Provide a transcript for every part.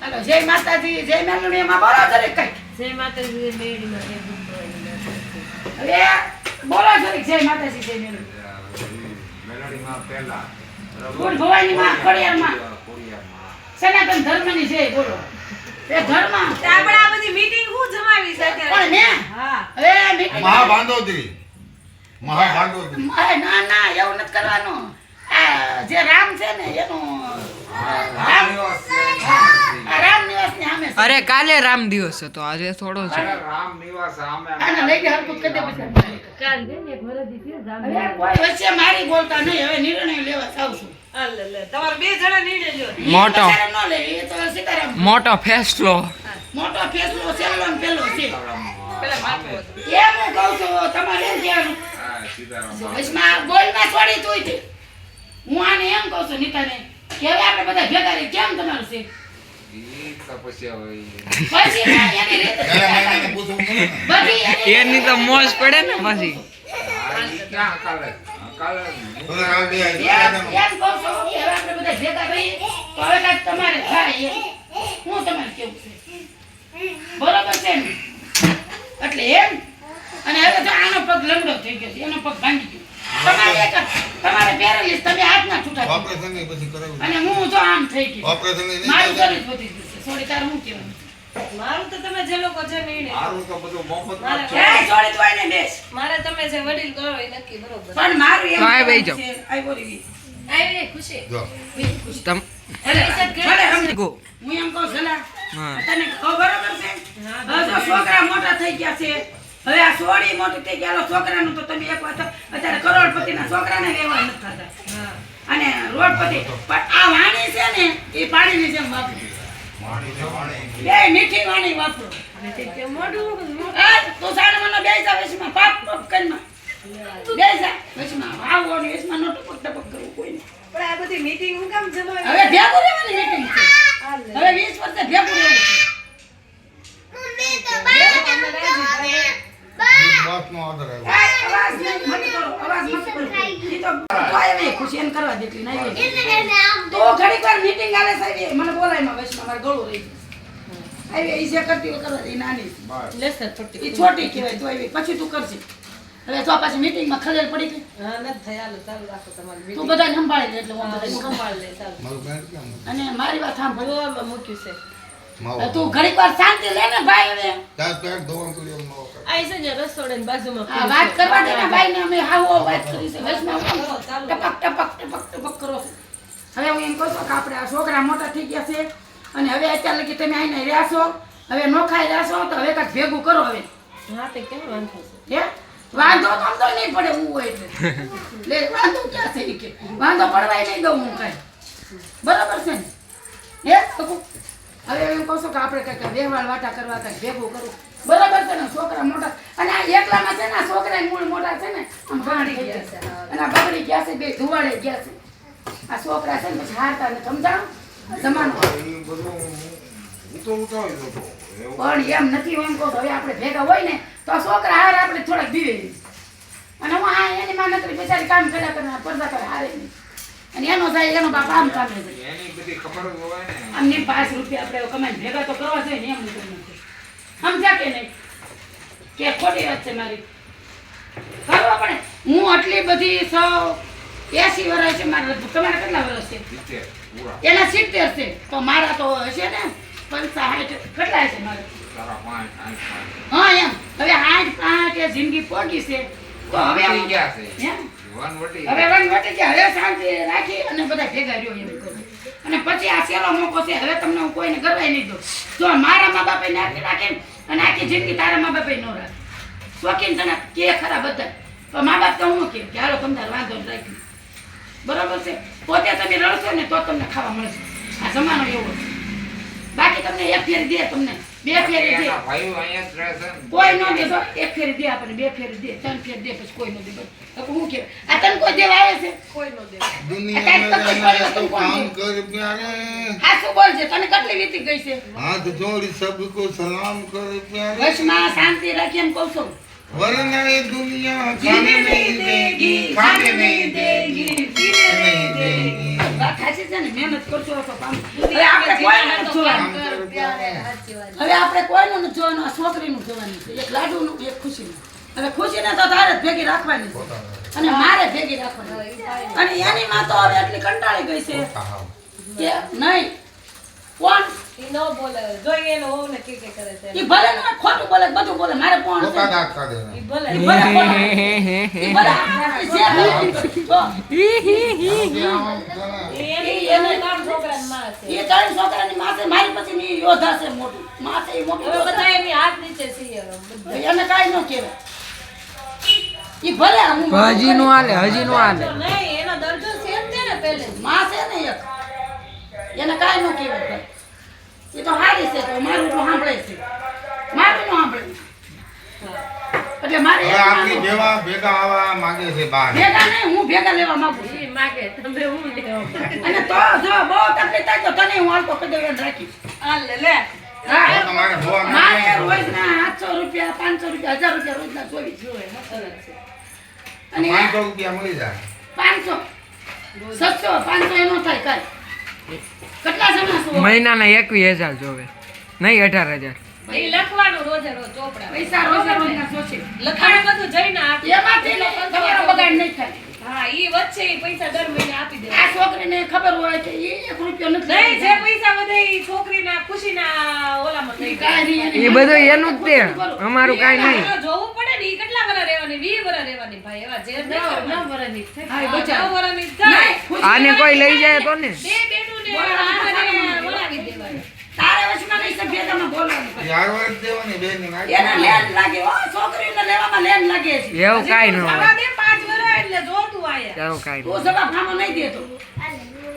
હાલો જય માતાજી બોલો કઈ જય માતાજી ગુંડવાળી હવે બોલો જરીક જય માતાજી પહેલા ગુણ. સનાતન બોલો. એ ધર્મ. આપણે આ બધી મીટિંગ હું જમાવી છે પણ અત્યારે મેં? હા. હવે meeting- મહાભાંડોદરી મહાભાંડોદરી અરે ના ના એવું નથી કરવાનું. આ જે રામ છે ને એનું રામ નિવાસ રામ નિવાસની સામે અરે કાલે રામ દિવસ હતો આજે થોડો છે. અરે રામનિવાસ સામે અને લઈ ગયા હરકત કરી દે પછી. કાલ દે ને એક દીધી છે કોઈ વચ્ચે મારી બોલતા નહીં હવે નિર્ણય લેવા જાઉં છું. તમારે બે જણા નીડે જો મોટો. ન મોટો ફેસલો. મોટો ફેસલો છેલ્લો ને પેલો છે. એમ હું કહું છું તમારે એમ કહેવાનું બોલમાં છોડી તે હું આને એમ કહું છું નીતાને કે હવે આપણે બધા ભેગા રહી કેમ તમારું છે? એની તો મોજ પડે ને પછી. તમારે થાય હું તમારે કેવું છે? બરોબર છે ને? એટલે એમ. અને હવે તો આનો પગ લંગડો થઈ ગયો છે એનો પગ ભાંગી ગયો. તમારે એક તમારે પેરેલીસ તમે છૂટા ઓપરેશન નહીં પછી કરાવ્યું. અને હું તો આમ થઈ ગઈ. ઓપરેશન નહીં મારું શરીર વધી ગયું સોરી તારું હું કહેવાનું? મારું તો તમે જે લોકો છે નીડે મારું તો બધું મફતમાં જ એ સોરી તો આને બેસ? મારે તમે જે વડીલ કરો એ નક્કી બરોબર. પણ મારું એમ તો બેહી કહેવાનું છે આઈ બોલી ગઈ આવી ખુશી? જો. ખુશી. તમ એટલે ભલે સમજી ગો હું એમ કહું સલાહ તને કહું છે? હવે છોકરા મોટા થઈ ગયા છે. હવે આ સોળી મોટી થઈ ગયા હાલો છોકરાનું તો તમે એક વાત અત્યારે કરોડપતિના છોકરાને લેવા નથી થતા. અને રોડપતિ પણ આ વાણી છે ને એ પાણીની જેમ વાપરો. બે મીઠી વાણી તે જા પાપ પાપ કરીમાં જા ને નો ટપક ટપક કરવું કોઈ પણ આ બધી મીટિંગ હું કામ જમાવી હવે ભેગું રહેવાની meeting હવે વીસ વર્ષે ભેગું રહેવું છે. Order આવ્યો. આ અવાજ મત કરો, અવાજ મત કરો. ઈ તો તોય હવે ખુશી એને કરવા દેતી નહીં તો ઘડીક વાર meeting આલે સાહેબ, મને બોલાયમાં વચમાં મારે ગળું રહી આવી ઈ જે કરતી કરવા દે, નાની છે. બસ. લેસર ઈ છોટી કહેવાય તો આવી પછી તું કરશે હવે તો પાછી માં ખલેલ પડી ગઈ હા નથી થઈ ચાલુ રાખો તમારી તું. બધાને સંભાળી લે એટલે હું સંભાળ. લે ચાલો. અને મારી વાત સાંભળ મૂક્યું છે તું ઘડીક વાર શાંતિ લે ને ભાઈ હવે. ચાર પેક ધોવાનું કર્યું, માવો ખાય. આ છે ને બાજુમાં હા, વાત કરવા દે ને ભાઈ ને અમે હાવો વાત કરી છે. વચમાં હું કરો, ટપક ટપક ટપક ટપક કરો. હવે હું એમ કહું છું કે આપણે આ છોકરા મોટા થઈ ગયા છે અને હવે અત્યારે લગી તમે આઈને રહ્યા છો. હવે નોખાઈ રહ્યા છો તો હવે કાંઈક ભેગું કરો હવે. હા તે કેમ વાંધો છે? વાંધો તો આમ તો નહીં પડે હું હોય એટલે. લે વાંધો ક્યાં છે કે? વાંધો પડવાય નહીં દઉં હું કાંઈ. બરાબર છે ને? હે? હવે એમ કહું છું કે આપણે કંઈક વ્યવહાર વાટા કરવા કંઈક ભેગું કરવું. બરાબર છે ને? છોકરા મોટા અને આ એકલામાં છે ને આ છોકરા મૂળ મોટા છે ને આમ બગડી ગયા છે. અને આ બગડી ગયા છે બે ધુવાડે ગયા છે. આ છોકરા છે ને પછી હારતા ને સમજાણું? જમાનો. પણ એમ નથી એમ કહું હવે આપણે ભેગા હોય ને તો આ છોકરા હાર આપણે થોડાક દીવે અને હું આ એની માં નથી બિચારી કામ કર્યા કરે પડદા કરે હારે નહીં. અને એનો સાહેબ એનો બાપ આમ કામ કરે એની બધી ખબર હોય ને. આમની પાંચ રૂપિયા આપણે કમાઈને ભેગા તો કરવા જોઈએ ને એમ નથી. સમજ્યા કે નહીં? કે ખોટી વાત છે મારી. કરવા પડે? હું આટલી બધી સો એસી વર્ષ છે મારા તમારા કેટલા વર્ષ છે? એના સિત્તેર છે. તો મારા તો હશે ને? પંચા સાઠ કેટલા હશે મારે? હા એમ. હવે આઠ પાંચ જિંદગી પોગી છે. તો હવે ગયા છે. એમ? વનવટી કે હવે શાંતિ રાખી અને બધા ભેગા રહ્યો એમ અને પછી આ સેલો મોકો છે. હવે તમને હું કોઈને ગરવાય નહીં દઉં. જો મારા મા બાપે નાખી રાખે અને આખી જિંદગી તારા મા બાપે ન રાખે. શોખીન તને કે ખરા બધા? તો મા બાપ તો હું કે? હાલો તમને વાંધો રાખી બરોબર છે? પોતે તમે રડશો ને તો તમને ખાવા મળશે. આ જમાનો એવો છે. બાકી તમને એક ફેર દે તમને. બે ફેરી દે. કોઈ ન દે એક ફેરી દે આપણે બે ફેરી દે ત્રણ ફેરી દે પછી કોઈ નો દે. તો હું કે આ તને કોઈ દેવા આવે છે? કોઈ નો દે. દુનિયા મેં તો કામ કર પ્યારે હા શું બોલ છે તને કેટલી વીતી ગઈ છે? હાથ જોડી સબકો સલામ કર પ્યારે વચમાં શાંતિ રાખી એમ કહું છું. वरना ये दुनिया खाने नहीं देगी खाने नहीं देगी पीने नहीं देगी વાત સાચી છે ને મહેનત કરશો તો કામ હવે આપણે કોઈને નથી જોવાનું કામ કરો ત્યારે ત્યારે. સાચી વાત. હવે આપણે કોઈનું નથી જોવાનું આ છોકરીનું જોવાનું છે એક લાડુનું એક ખુશીનું હવે ખુશીને તો તારે જ ભેગી રાખવાની છે અને મારે ભેગી રાખવાની છે. અને એની માં તો હવે એટલી કંટાળી ગઈ છે હા. કે નહીં કોણ ઈ ન બોલે. જોઈએ એનો હોવ ને કે કે કરે છે. ઈ ભલે ને ખોટું બોલે બધું બોલે મારે કોણ ધોકા છે. દાંત કાઢે ઈ ભલે. ઈ ભલે ઈ ભલે. ઈ જે બોલે. જો, આમ આમ કરે. ઈ એની ઈ એને- એની ત્રણ છોકરાની માં છે. ઈ ત્રણ છોકરાની માં છે મારી પછીની ઈ યોદ્ધા છે મોટી. માં છે ઈ મોટી હવે બધા એની હાથ નીચે છીએ હવે એને કાંઈ ન કહેવાય. ઈ ભલે હજી નું હાલે હજી નું હાલે. નહીં એનો દરજ્જો છે જ તે ને પહેલે. જ. માં છે ને એક. એને કાંઈ ન કહેવાય. ભાઈ એ તો હારી છે તો મારું તો સાંભળે છે. મારું નો સાંભળે. એટલે મારે હવે એક જેવા ભેગા આવવા માંગે છે બહાર. ભેગા નહીં હું ભેગા લેવા માંગુ છું. ઈ માગે તમે હું લેવા અને તો જો બહુ તકલીફ થાય તો તને હું હાલતો કરી રાખીશ. આ લે લે. હા. તમારે જોવા મારે રોજના આઠસો રૂપિયા પાંચસો રૂપિયા હજાર રૂપિયા રોજના ચોવીસ જોવે સરસ છે. અને પાંચસો રૂપિયા મળી જાય. પાંચસો સત્સો પાંચસો એનો થાય કાંઈ. કેટલા જણા છો? મહિનાના એકવીસ હજાર જોવે નહીં અઢાર હજાર. લખવાનું રોજે રોજ ચોપડા. પૈસા રોજે ના સોચે લખાણ બધું જઈને એમાંથી તમારો બગાડ નહીં થાય. હા ઈ વચ્ચે ઈ પૈસા દર મહિને આપી આ છોકરીને ખબર હોય કે એ એક રૂપિયો નથી નહીં જે પૈસા વધે ઈ છોકરીના ખુશીના ઓલામાં થઈ જાય કાંઈ બધું એનું જ તે. અમારું કાંઈ નહીં. જોવું પડે ને ઈ કેટલા વરસ રહેવાની? વીસ વરસ રહેવાની ભાઈ એવા જે નવ વરસની હા, એ બચારા. નવ થાય. આને કોઈ લઈ જાય તો ને બે બેનું ને આને વળાવી દેવાના. તારે વચમાં નહીં સભ્યતામાં બોલવાનું કાંઈ. ચાર દેવાની બેન એને લેન લાગે હો છોકરીને લેવામાં લેન લાગે છે. એવું કાંઈ ન હોય. પાંચ વરસ એટલે જોતું આયા. કાઈ તું જવાબ આમાં નહીં દેતો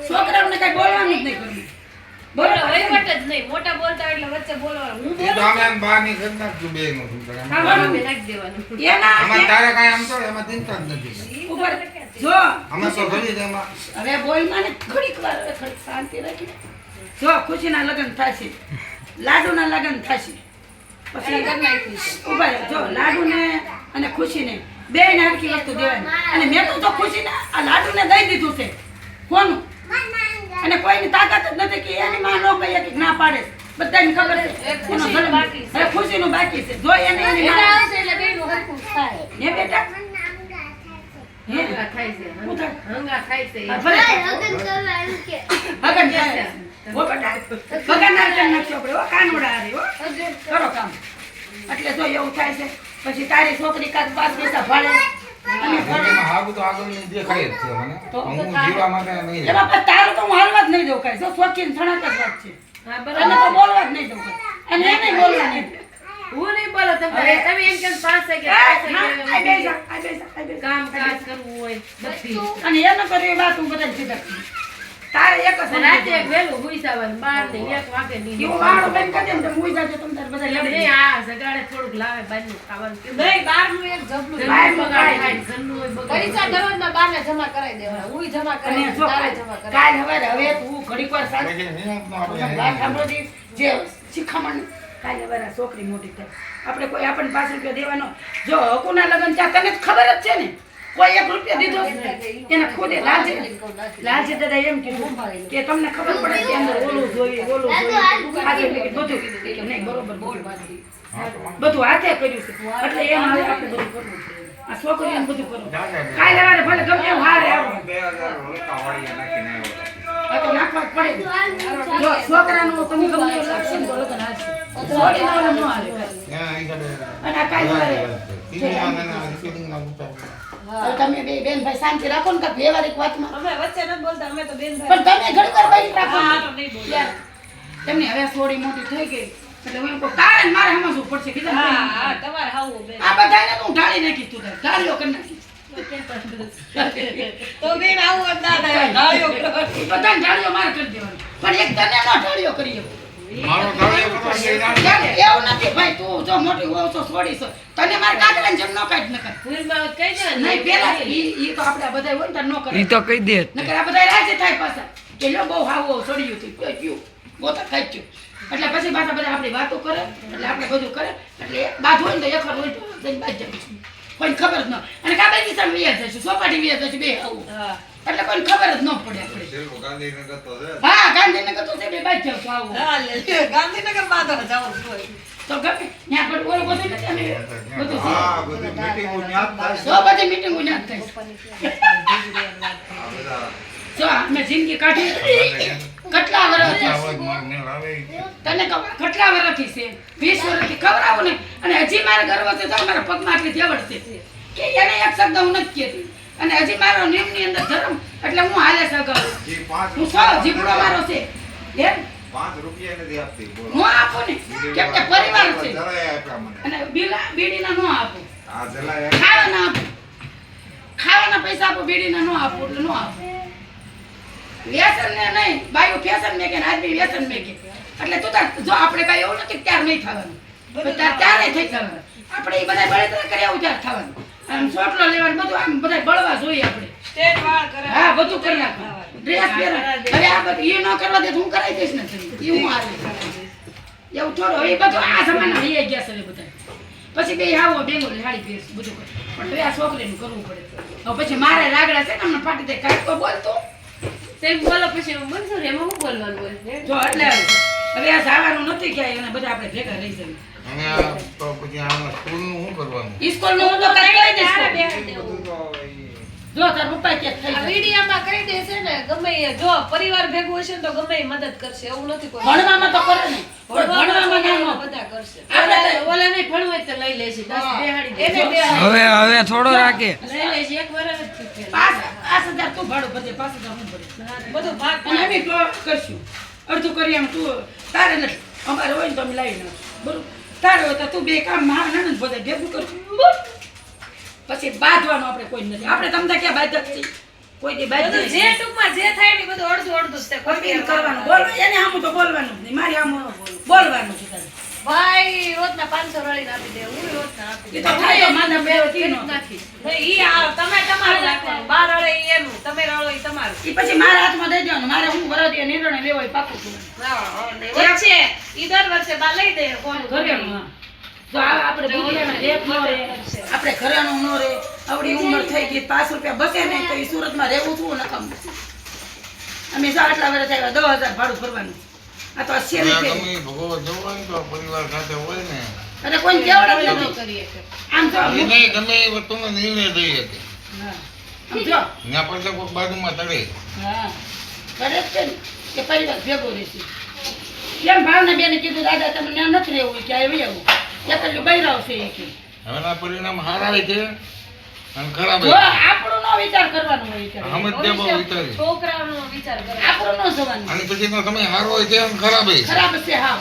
છોકરાઓને કઈ બોલવાનું જ નહીં કર્યું બોલો વહીવટ જ નહીં. મોટા બોલતા એટલે વચ્ચે બોલવાનું. હું તું આમ બહાર કરી નાખજો બેનનું તું તારે. નાખી દેવાનું. એના આમાં તારે કાંઈ આમ તો એમાં ચિંતા જ નથી ઉપર જો. અમે તો ઘડી જ હવે બોલમાં ને ઘડીક વાર હવે શાંતિ રાખી. જો ખુશીના લગ્ન થશે. લાડુના લગ્ન થશે. પછી. ઊભા. જો લાડુને અને ખુશીને બે ને હરખી વસ્તુ દેવાની. અને મેં તો ખુશી ખુશીને આ લાડુને દઈ દીધું છે. કોનું? અને કોઈની તાકાત જ નથી કે એની માં ન કહીએ કે ના પાડે. બધાને ખબર છે. એનો જન્મ. હવે ખુશીનું બાકી છે. જો એને એની એટલે માં હરખું થાય. બેટા? ના કામ. એટલે જો એવું થાય છે પછી તારી છોકરી કાંઈક પાંચ પૈસા ભાડે અને ભણે. હાગું તો આગળ દેખાય જ છે મને. તો- હું જીવા માટે નહીં એમાં પછી તારું તો હું હાલવા જ નહીં દઉં કાંઈ. જો શોખીન થણાક જ વાત છે. અને તો બોલવા જ નહીં દઉં કાંઈ. અને એને બોલવા નહીં હું નહીં બોલો તમે તમે એમ કેમ કાજ કરવું હોય અને એને કરી વાત હું બધા સીધા કરું. તારે એક જ રાતે સમજવું. વહેલું હુઈ જવાનું બાર ને એક વાગે નહીં એવું વાળું બેન કરી ને તો હુઈ જાજો તમે તારે બધા એમ નહીં, આ સગાડે થોડુંક લાવે બહારનું ખાવાનું. કેવું? ઘરનું બહારનું બગાડે ખાઈ ઘરનું હોય બગાડે. અને જો કાલ હવારે હવે તું ઘડીક વાર સાંજ એટલે કે નિયમનો આપણે વાત સાંભળોથી જે. શિખામણ કાલ હવારે છોકરી મોટી થાય. આપણે કોઈ આપણને પાંચ રૂપિયા દેવાનો. જો હકુના લગ્ન ત્યાં તને જ ખબર જ છે ને. કોઈ એક રૂપિયા દીધો. એને ખુદે લાલજી લાલજી દાદા એમ કીધું કે તમને ખબર પડે કે અંદર ઓલું જોઈએ ઓલું જોઈએ. આજે બધું કીધું. કે નહીં બરોબર બધું. બધું હાથે કર્યું છે. એટલે એમ આવે આપણે બધું કરવું. આ છોકરીઓને બધું કરવું કાલે વારે ભલે ગમે એમ હારે આવો. છોકરા. આ તો નાખવા પડે. જો છોકરાનું તમે ગમે એવું લાગશે ને તો લગ્ન હાલશે. છોકરીનું ન હાલે. અને આ. તમે બે બેન ભાઈ શાંતિ રાખો ને કાંઈક વ્યવહારિક વાતમાં અમે વચ્ચે ન બોલતા અમે તો બેન પણ તમે ઘણી વાર બાઈ રાખો હા, તો નહીં બોલો. યાર, તમને હવે થોડી મોટી થઈ ગઈ એટલે હું કહું, તારે મારે સમજવું પડશે કીધું હા. હા તમારે હાવું બેન આ બધાને તો હું ઢાળી નાખી તું. ઢાળીઓ કરી નાખીશ. તો બેન આવું જ ના થાય ઢાળ્યો બધાને ઢાળીઓ મારે કરી દેવાનું પણ એક તને ન ઢાળીઓ કરી શકું. એવું નથી. ભાઈ તું જો મોટી હોવ છો છોડી તને મારે કાગડાની જેમ ન કાઢ નકર. ભૂલમાં કહી દે નહીં પેલા ઈ ઈ તો આપણે બધા હોય ને તાર કરે. એ તો કહી દે નકર આ બધા રાજી થાય પાછા. કે લો બહુ હાવ છોડ્યું તું. કયો કયું ગોતા ખાચ્યું એટલે પછી પાછા બધા આપણી વાતો કરે એટલે આપણે બધું કરે. એટલે બાજુ હોય ને તો એખર હોય તો બાજ જઈશું કોઈને ખબર જ ન અને કાબાજી સામે વ્યાજ થશે સોપાટી વ્યાજ થશે બે આવું હા. એટલે કોઈ ખબર જ ન પડે હા ગાંધીનગર તો બે બાજ જાવ આવું હા, લે, લે, ગાંધીનગરમાં જવું તો ગમે ત્યાં પણ ઓલું બધું નથી અમે બધું હા બધી મીટિંગો ન્યા થાય. છે. બધી મીટિંગો ના થાય. જો અમે જિંદગી કાઢી. કેટલા વર્ષથી આવે. તને કેટલા વર્ષથી છે? વીસ વર્ષથી ખવડાવું ને. અને હજી મારે ગર્વ છે તો મારા પગમાં આટલી જેવડ છે. કે એને એક શબ્દ હું નથી કહેતી. અને હજી મારો નિયમની અંદર ધર્મ એટલે હું હાલે સગાવું હું સો જીવડો મારો છે. એમ? પાંચ રૂપિયા નથી આપતી હું આપું ને? કેમ કે પરિવાર છે. જરાય આપ્યા મને. અને બીલા બીડીના ન આપું. ખાવાના આપું. ખાવાના પૈસા આપો બીડીના ન આપું એટલે નો આપું. વ્યસન ને નહીં બાયું ફેશન મેં ને આદમી વ્યસન મેં કે એટલે તું તાર જો આપણે કઈ એવું નથી ત્યારે નહીં થવાનું. ત્યારે થઈ જવાનું. આપણે એ બધા બળતરા કર્યા ત્યારે થવાનું. આમ સોટલો લેવાનું બધું આમ બધા બળવા જોઈએ આપણે. સ્ટેટ વાળ કરે. હા બધું કરી નાખવાનું. ડ્રેસ પહેરે. અરે આ બધું એ ન કરવા દે હું કરાવી દઈશ ને. એ હું હાલે. એવું થોડું હવે એ બધું આ જમાના હૈયા ગયા છે બધા પછી બે આવો બેંગોલી હાડી પહેરશ બધું કરે. પણ હવે આ છોકરીનું કરવું પડે. હવે પછી મારે રાગડા છે ને અમને ફાટી દે કાંઈક તો બોલતો તેમ બોલો પછી હું મંજૂર એમાં હું બોલવાનું હોય? જો એટલે હવે આ જવાનું નથી ક્યાંય અને બધા આપણે ભેગા રહી જઈએ. અને આ તો પછી આમાં સ્કૂલનું શું કરવાનું? ઈસ્કોલનું હું તો કરાવી ત્યારે દઈશ બેહાડી દેવું. બધું તો ઈ જો તાર પપ્પા ક્યાંક થઈ આ જાય વીડિયામાં કહી દેશે ને ગમે એ જો પરિવાર ભેગું હશે ને તો ગમે એ મદદ કરશે એવું નથી કોઈ. ભણવામાં તો કરે ને પણ ભણવામાં ભણવામાં ના બધા કરશે. આપણે તો- ઓલા નહીં ભણવું હોય તો લઈ લેશે બસ હા. બેહાડી એને દે હવે હવે થોડો રાખે. લઈ લેશે એક વર્ષ જ થયું છે. પાંચ પાંચ હજાર તું ભાડું બધે પાંચ હજાર હું ભરીશ. બધું ભાગ અને અમે તો કરશું. અડધું કરી એમ તું તારે નથી. અમારે હોય ને તો અમે લાવી નાખશું. બરોબર? તારે તો તું બે કામમાં નણંદ બધા ભેગું કરશું પછી બાંધવાનું આપણે કોઈ નથી. આપણે તમને ક્યાં બાધક છીએ? કોઈ દી બાધ બધું જે ટૂંકમાં જે થાય ને બધું અડધું અડધું છે. કોઈ કરવાનું. બી કરવાનું બોલવાનું એને આમ તો બોલવાનું જ નહીં. મારી આમ બોલવાનું છે તારે. ભાઈ રોજના 500 રળીને આપી દે. હું રોજના આપી દે. તો તો માનવ બે નો. નથી ઈ આ તમે તમારું રાખવાનું. બાર રળે એનું તમે રળો એ તમારું. એ પછી મારા હાથમાં દઈ દેવાનું. મારે હું વરદીએ નિર્ણય લેવો એ પાકું. છું ઈ દર વર્ષે બા લઈ દે ફોન ઘરેણું જો આપણે બુઢિયાના રેપ નો રે આપણે ઘરેણું નો રે આવડી ઉંમર થઈ ગઈ પાંચ રૂપિયા બસે નહીં તો ઈ સુરતમાં રહેવું છું નકામ અમે જો આટલા વર્ષ આવ્યા દસ હજાર ભાડું ભરવાનું. આ તો ગમે ઈ ભગવત જવું તો પરિવાર સાથે હોય ને. અને કોઈ કેવડે ન કરીએ આમ જો એ ગમે એ વસ્તુનો નિર્ણય લઈ શકે. આમ જો. ત્યાં પછી કોઈક બાજુમાં તળે. હા. કરે છે ને. કે પરિવાર ભેગો રહેશે. એમ ભાવના બેને કીધું દાદા તમે ત્યાં નથી રહેવું કે આવી. આવું એકલું બૈરાવ છે એ કે. હવેના પરિણામ સારા છે અને ખરાબ જો આપણું નો વિચાર કરવાનો હોય કે તે બહુ વિચારી છોકરાઓનો વિચાર કરે. આપણું નો જવાનું. અને પછીનો સમય સારો હોય છે અને ખરાબ છે. ખરાબ છે હા.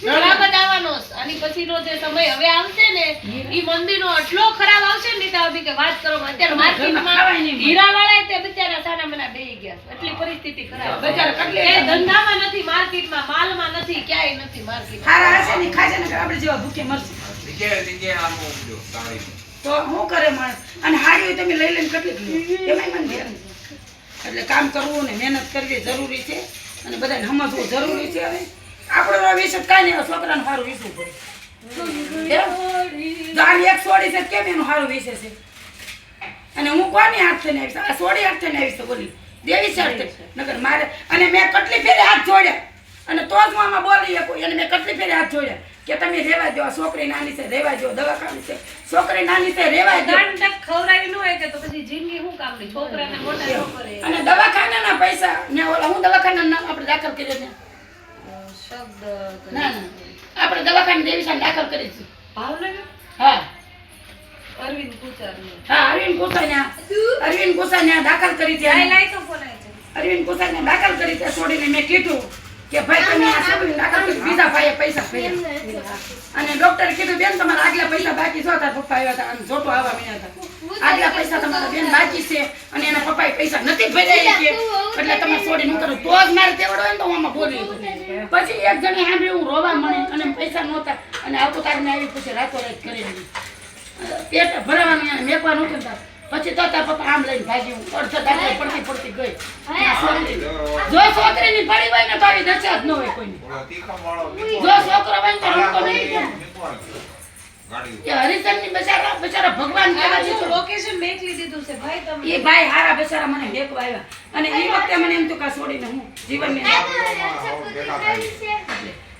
ખરાબ બનાવવાનો અને પછીનો જે સમય હવે આવશે ને ઈ મંદિરનો એટલો ખરાબ આવશે ને નીતા ભાભી કે વાત કરો અત્યારે માર્કેટમાં નહીં. તે બિચારા સાના મના બેહી ગયા એટલી પરિસ્થિતિ ખરાબ બિચારા ધંધામાં નથી માર્કેટમાં માલમાં નથી ક્યાંય નથી માર્કેટ. ખારા હશે ને ખાજે ને આપણે જેવા ભૂખે મરશે. જે જે આમ ઉપજો. તો હું કરે માણસ? અને હારી હોય તમે લઈ લઈને કેટલી એમાંય મને ધ્યાન એટલે કામ કરવું ને મહેનત કરવી જરૂરી છે. અને બધાને સમજવું જરૂરી છે હવે. આપણો વિશે કાંઈ નહીં છોકરાનું સારું વિસવું પડે? એક સોડી છે કેમ એનું સારું વિશે છે? અને હું કોની હાથ ને આવીશ? આ સોડી હાથ ને આવીશ બોલી. દેવી છે થઈને. મારે અને મેં કેટલી ફેરે હાથ જોડ્યા. અને તો જ હું આમાં બોલી શકું. અને મેં કેટલી ફેરે હાથ જોડ્યા. કે તમે રેવા દો આ છોકરી નાની છે રેવા દો દવાખાનું છે. છોકરી નાની છે રેવા દો ખવડાવી ન હોય કે તો પછી જિંદગી શું કામની છોકરાને મોટા ન અને દવાખાનાના પૈસા ને ઓલા હું દવાખાના નામ આપણે દાખલ કર્યો છે શબ્દ ના ના. આપણે દવાખાને દેવીશાન દાખલ કરી છે. ભાવનગર? હા. અરવિંદ પૂજારી હા અરવિંદ કુસાન્યા અરવિંદ કુસાન્યા દાખલ કરી છે. લાઈ લાઈ તો બોલાય છે. અરવિંદ કુસાને દાખલ કરી છે છોડીને મેં કીધું કે ભાઈ તમે આ છોકરીને દાખલ કરી બીજા ભાઈએ પૈસા ભર્યા. અને ડોક્ટરે કીધું બેન તમારા આગલા પૈસા બાકી છો તારા પપ્પા આવ્યા હતા અને જોટો આવવા મળ્યા હતા. આગલા પૈસા તમારા બેન બાકી છે અને એના પપ્પાએ પૈસા નથી ભર્યા કે એટલે તમે છોડી નું કરું? તો જ મારે તેવડો હોય ને તો હું આમાં બોલી. પછી એક જણી સાંભળ્યું હું રોવા મળી અને પૈસા નહોતા અને આવતો તારને આવી પછી રાતો રાત કરી પેટ ભરાવાનું એને મેકવાનું હતું તાર પછી તો તાર પપ્પા આમ લઈને ભાગી હું. અડધો દાખલો પડતી પડતી ગઈ. જો છોકરી. ની છોકરીની પડી હોય ને તો આવી દશા જ ન હોય કોઈ જો છોકરો હોય તો રમતો નહીં કે હરિચંદની બચારા બચારા ભગવાન કેવા છે તો લોકેશન મેકલી દીધું છે ભાઈ તમે એ ભાઈ હારા બચારા મને મેકવા આવ્યા. અને એ વખતે મને એમ તો કા છોડીને હું જીવનની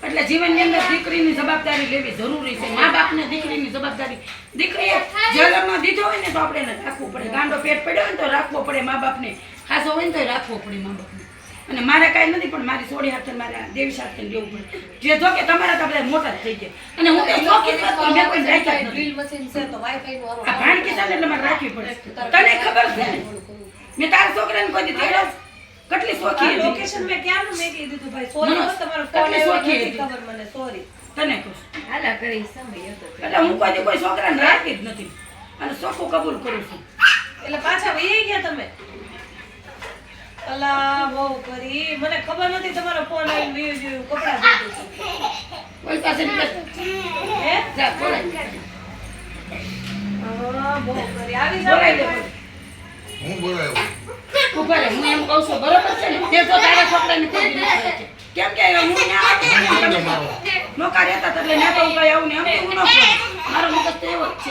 એટલે જીવનની અંદર દીકરીની જવાબદારી લેવી જરૂરી છે. મા બાપને દીકરીની જવાબદારી. દીકરીએ જન્મ દીધો હોય ને તો આપણે રાખવું પડે. ગાંડો પેટ પડ્યો હોય ને તો રાખવો પડે મા બાપને. ખાસો હોય ને તો રાખવો પડે મા બાપને. અને મારે કાંઈ નથી પણ મારી સોડી હાથે મારે દેવી સાથે લેવું પડે. જે જો કે તમારા તો બધા મોટા થઈ ગયા. અને હું તો શોખીન જ મેં કોઈ રાખ્યા નથી. ડ્રીલ મશીન છે તો વાઈફાઈ નું આ ભાણકી સાથે એટલે મારે રાખવી પડે. તને ખબર છે? મેં તારા છોકરાને કોઈ દીધી છે? કેટલી શોખી. લોકેશન મેં ક્યારનું મેકલી દીધું ભાઈ? સોરી તમારો ફોન આવ્યો. ખબર મને સોરી. તને કહું હાલા કરી સમય હતો એટલે હું કોઈ કોઈ છોકરાને રાખી જ નથી. અને શોખો કબૂલ કરું છું. એટલે પાછા વહી ગયા તમે? અલા બહુ કરી. મને ખબર નથી તમારો ફોન વહી ગયો કપડા ધોતું કોઈ પાસે હે? જા, બોલાય. બહુ કરી. આવી જાવ હું બોલાવ્યો ઊભા હું એમ કહું છું બરોબર છે ને? તે તો તારા છોકરાને કોઈ દી નથી કેમ કે હું ને તમે નોકા રહેતા હતા એટલે ન્યા તો હું કઈ આવું ને તો હું ન મારો મગજ તો એવો જ છે.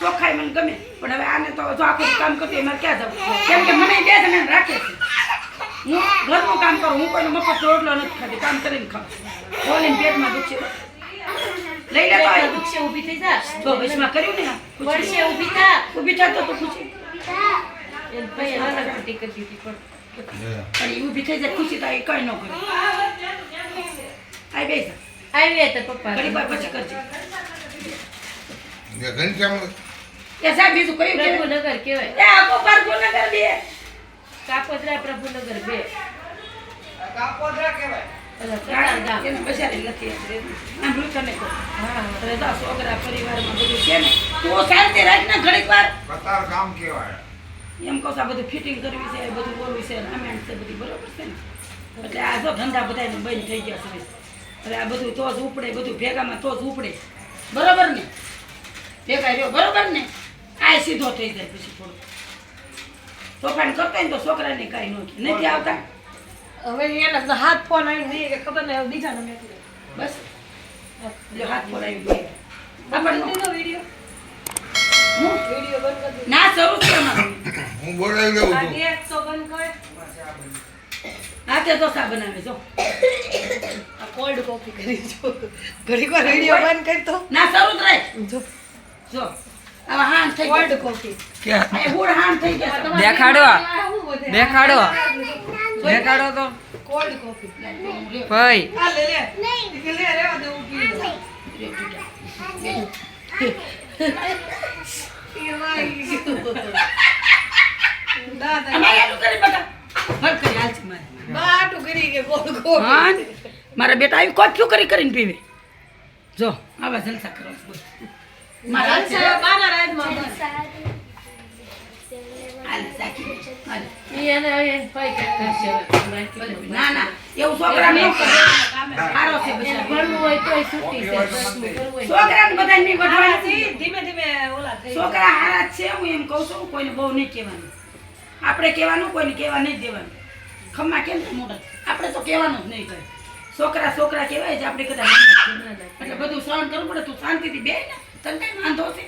ચોખ્ખાઈ મને ગમે પણ હવે આને તો જો આખું કામ કરતી એમાં મારે ક્યાં જવું? કેમ કે મને બે જણાને રાખે છે. હું ઘરનું કામ કરું હું કોઈનો મફત રોટલો નથી ખાતી કામ કરીને ખાઉં. બોલીને પેટમાં દુખશે લઈ લે તો આ. દુખશે ઊભી થઈ જા. તો વચમાં કર્યું ને. પડશે ઊભી થા. ઊભી થા તો ભાઈ હાલા ખોટી કરતી હતી પણ. પણ ઊભી થઈ જાય ખુશી તો એ કઈ ન કરે. આઈ બેસ આવી તો પપ્પા. કરી વાર પછી કરજે. ઘનશ્યામ એ સાહેબ બીજું કયું પ્રભુનગર કહેવાય. એ આખો પારકો ન કર દે કાપોદ્રા પ્રભુનગર બે. કાપોદ્રા કહેવાય. છોકરા પરિવારમાં બધું છે ને? તું શાંતિ રાખ ને ઘડીક વાર. ગામ કહેવાય. એમ કહો છું, આ બધું ફિટિંગ કરવી છે બધું બોલવું છે રામાયણ છે બધી બરોબર છે ને? એટલે આ જો ધંધા બધાને બંધ થઈ ગયા છે. હવે આ બધું તો જ ઉપડે બધું ભેગામાં તો જ ઉપડે. બરોબર ને? ભેગા રહ્યો બરોબર ને? આ સીધો થઈ જાય પછી થોડું તોફાન કરતા ને તો છોકરાને કાંઈ ન નથી આવતા? હવે એના હાથ ફોન વહી ગયા. ખબર નહીં હવે બીજા નંબર બસ. જો હાથ ફોન ગયો. આપણને દીધો વીડિયો? હું? બંધ કરી ના શરૂ છે હું બોલાવી લઉં આ છું ગેસ તો બંધ કર. હાથે ઢોસા બનાવે જો. આ કોલ્ડ કોફી કરી જો ઘડીક વાર વીડિયો બંધ કરી તો ના શરૂ જ રહે. જો. જો. દેખાડો. દેખાડો દેખાડો તો. કોલ્ડ કોફી ભાઈ. આ લે લે. લે લે રેવા દે હું પી લઉં. એ વાગી ગયું. દાદા. અમારે આટલું કરી બેટા. ભર કરી હાલ છે મારે. બાટું કરી કે કોલ્ડ કોફી હા મારા બેટા આવી કોફી કરી કરીને પીવે. જો. આવા જલસા કરો. ના ના એવું છોકરા નહીં સારો છે ભણવું હોય તોય છૂટી છે દસમું કરવું હોય. છોકરાને બધાને નહીં હારા ગોઠવાના છે, ધીમે ધીમે ઓલા છોકરા હારા જ છે હું એમ કહું છું કોઈને બહુ નહીં કહેવાનું. આપણે કહેવાનું કોઈને કહેવા નહીં દેવાનું. ખમ્મા કેમ છે મોટા? આપણે તો કહેવાનું જ નહીં કહે છોકરા છોકરા કહેવાય છે આપણે કદાચ એટલે બધું સહન કરવું પડે તું શાંતિથી બે ને તને કઈ વાંધો છે.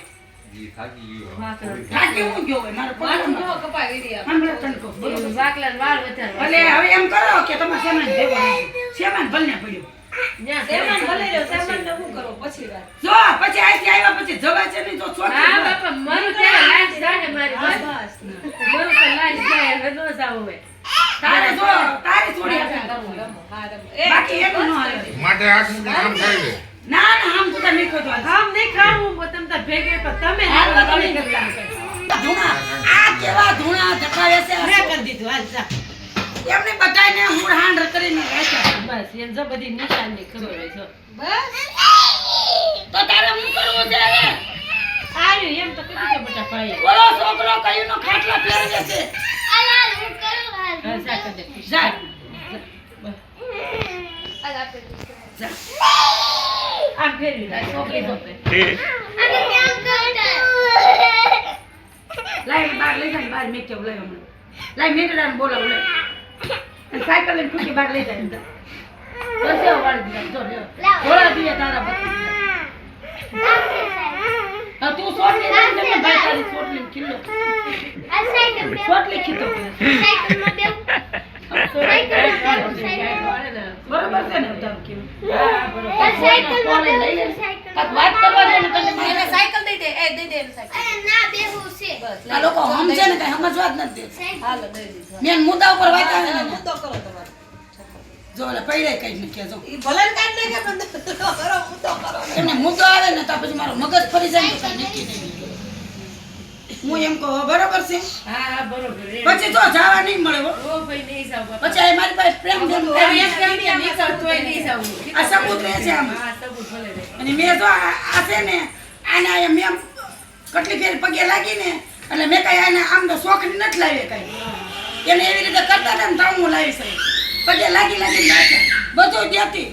માટે આઠ સુધી કામ થાય છે. ના ના આમ તો નહીં ખોટું આમ નહીં ખાવું, તમ ભેગે પણ તમે હાલ તમે તમે કરતા. ધૂણા આ કેવા ધૂણા ધકાવે છે મેં કરી દીધું, હાલ જા. એમને બધાને હું હાંડ કરીને રાખ્યા બસ, એમ જો બધી નિશાનની ખબર હોય, જો. તો તારે હું કરવું છે હવે આર્યું, એમ તો કીધું કે બેટા ભાઈએ. ઓલો છોકરો કયુંનો ખાટલા ફેરવે છે હા, જા કરી દે. જા બસ. જા. આમ ફેરવી દે, છોકરી. લાય એને બહાર લઈ જાય ને બહાર મેં કેવું લઈ હમણાં લાય મેંદડાને બોલાવું લઈ અને સાયકલ લઈને ખુશી બહાર લઈ જાય. બસ વાળી દીધા, જો. ઘોડા દીએ તારા. હા, તું સોટલી લઈને ભાઈ તારી સોટલીનો કિલ્લો. સોટલી ખીતો કેવું? હા, બરોબર. કોને લઈ લે? કાંઈક વાત કરવા દે ને તને એને મારે. સાયકલ દઈ દે. એ દઈ દે એને સાયકલ. બસ. આ લોકો સમજે ને કઈ સમજવા જ નથી દેતા. હાલો દઈ દીધું. મેન મુદ્દા ઉપર વાત આવે ને મુદ્દો કરો તમારો. જો એટલે પૈડે કઈ ને કે જો ઈ ભલે ને કાંઈ કે મુદ્દો કરો. એમને મુદ્દો આવે ને તો પછી મારો મગજ ફરી જાય તો નક્કી નહીં. હું એમ કહો બરોબર છે. હા બરોબર પછી તો જવા નહીં મળે ઓ ભાઈ નહીં જાવ પછી આ મારી પાસે પ્રેમ જન એક નહીં કરતો એ નહીં જાવ આ સબૂત રહે છે આમ. હા સબૂત ભલે રહે. અને મેં તો આ છે ને આને આ મેં કેટલી ફેર પગે લાગી ને એટલે મેં કઈ આને આમ તો શોખની નથી લાવી કઈ. એને એવી રીતે કરતા હતા ને તો હું લાવી છે પગે લાગી લાગી નાખ્યા. બધું દેતી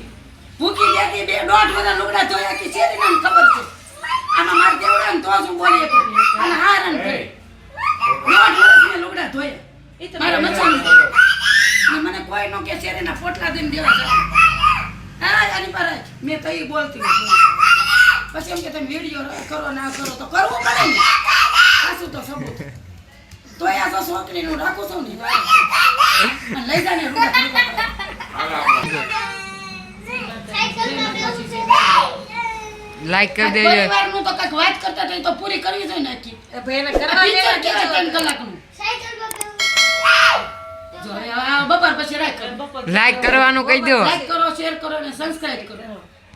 ભૂકી દેતી બે દોઢ બધા લુગડા ધોયા કે છે ને ખબર છે. આમાં મારે દેવડા ને તો શું બોલીએ શકું. અને હારણ કરી લોટ વર્ષ મેં લુગડા ધોયા મારા મચાન મને કોઈ નો કે શેરીના પોટલા દઈને દેવા છે. હા આની પર મેં તો એ બોલતી. પછી એમ કે તમે વીડિયો કરો ના કરો તો કરવું પડે ને. સાસુ તો સબૂત તોય આ તો છોકરીનું રાખું છું ને. અને લઈ જાને રૂડા સાયકલમાં હાલ આપણે. લાઈક કરી દેજો પરિવારનું તો કંઈક વાત કરતા તો એ તો પૂરી કરવી જોઈએ ને આખી. એ ભાઈ એને કરવા picture દે કેવાય ત્રણ કલાકનું. નું બપોર પછી રાખ કરો. બપોર લાઈક કરવાનું કહી દો લાઈક કરો શેર કરો અને સબસ્ક્રાઇબ કરો